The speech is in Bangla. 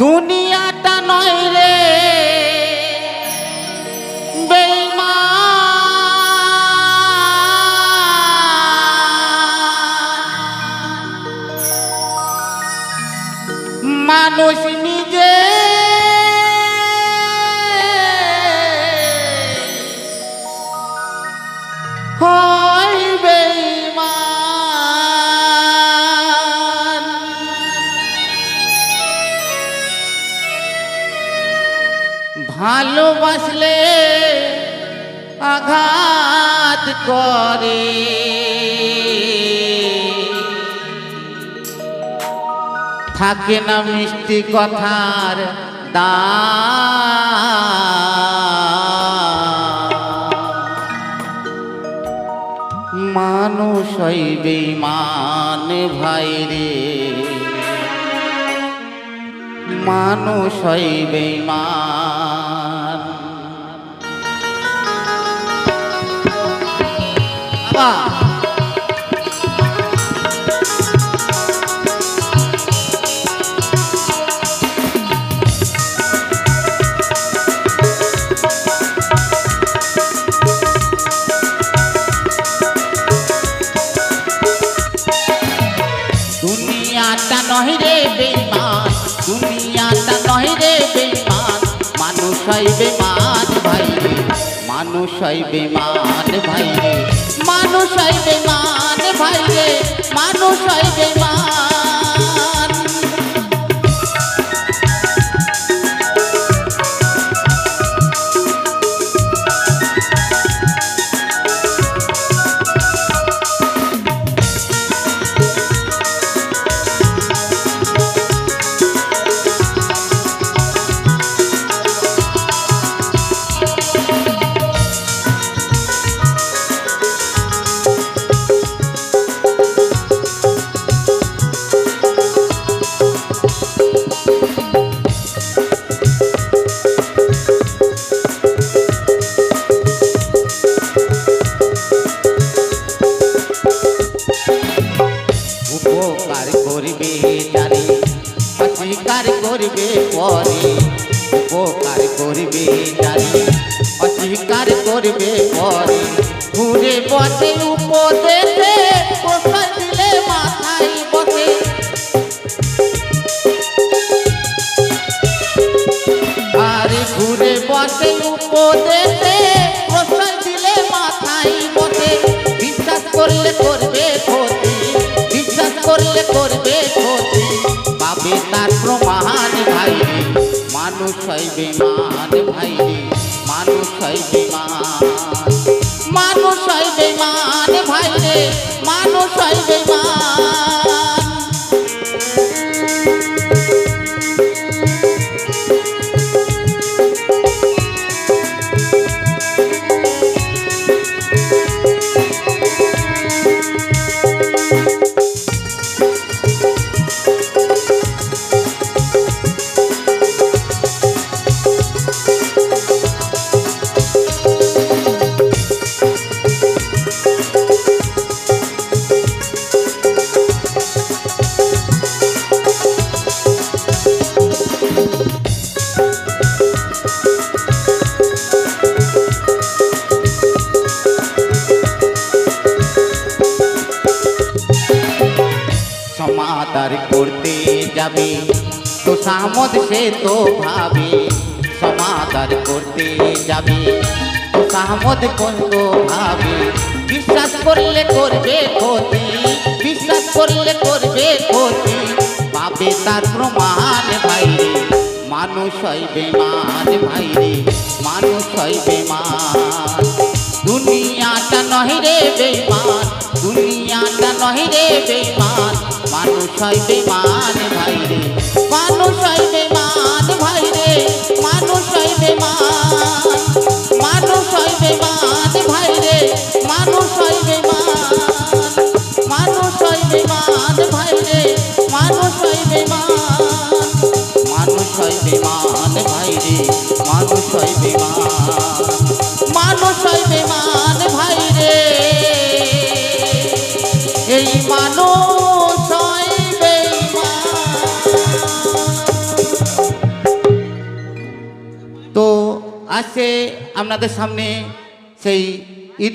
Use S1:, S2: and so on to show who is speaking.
S1: দুনিয়াটা নয় রে। মানুষ ভালোবাসলে আঘাত করে। থাকে না মিষ্টি কথার দাম। মানুষ হইবে মান ভাই রে। মানুষ হইবে মান বাবা। দুনিয়াটা নয় রে বেমান দুনিয়াটা নয় রে বেমান মানুষ হয় বেমান মানুষ বেমান ভাইরে। মানুষ বেমান ভাইরে মানুষ বেমান করবে পরে উপকার করবে নারী অস্বীকার করবে পরে। ঘুরে বসে উপদেশে ঘুরে বসে উপদেশে হয় বেমান ভাই মানুষ হয় বেমান। মানুষ হয় বেমান ভাই রে মানুষ হয় বেমান। সমাদার করতে যাবে? তো সামদ সে তো ভাবে, সমাদার করতে যাবে। তো সামদ কত ভাবে, বিশ্বাস করলে করবে ক্ষতি, বিশ্বাস করলে করবে ক্ষতি। পাবে তার প্রমাণ ভাইরে মানুষ হয় বেমান ভাইরে মানুষ হয় বেমান দুনিয়াটা নহে রে বেমান দুনিয়াটা নহে রে বেমান হয় বেমান ভাই রে। মানুষ হয় বেমান ভাই রে। মানুষ হয় বেমান মানুষ হয় বেমান ভাই রে। মানুষ হয় বেমান মানুষ হয় বেমান ভাই রে। মানুষ হয় বেমান মানুষ হয় বেমান ভাই রে। মানুষ হয় বেমান আজকে আপনাদের সামনে সেই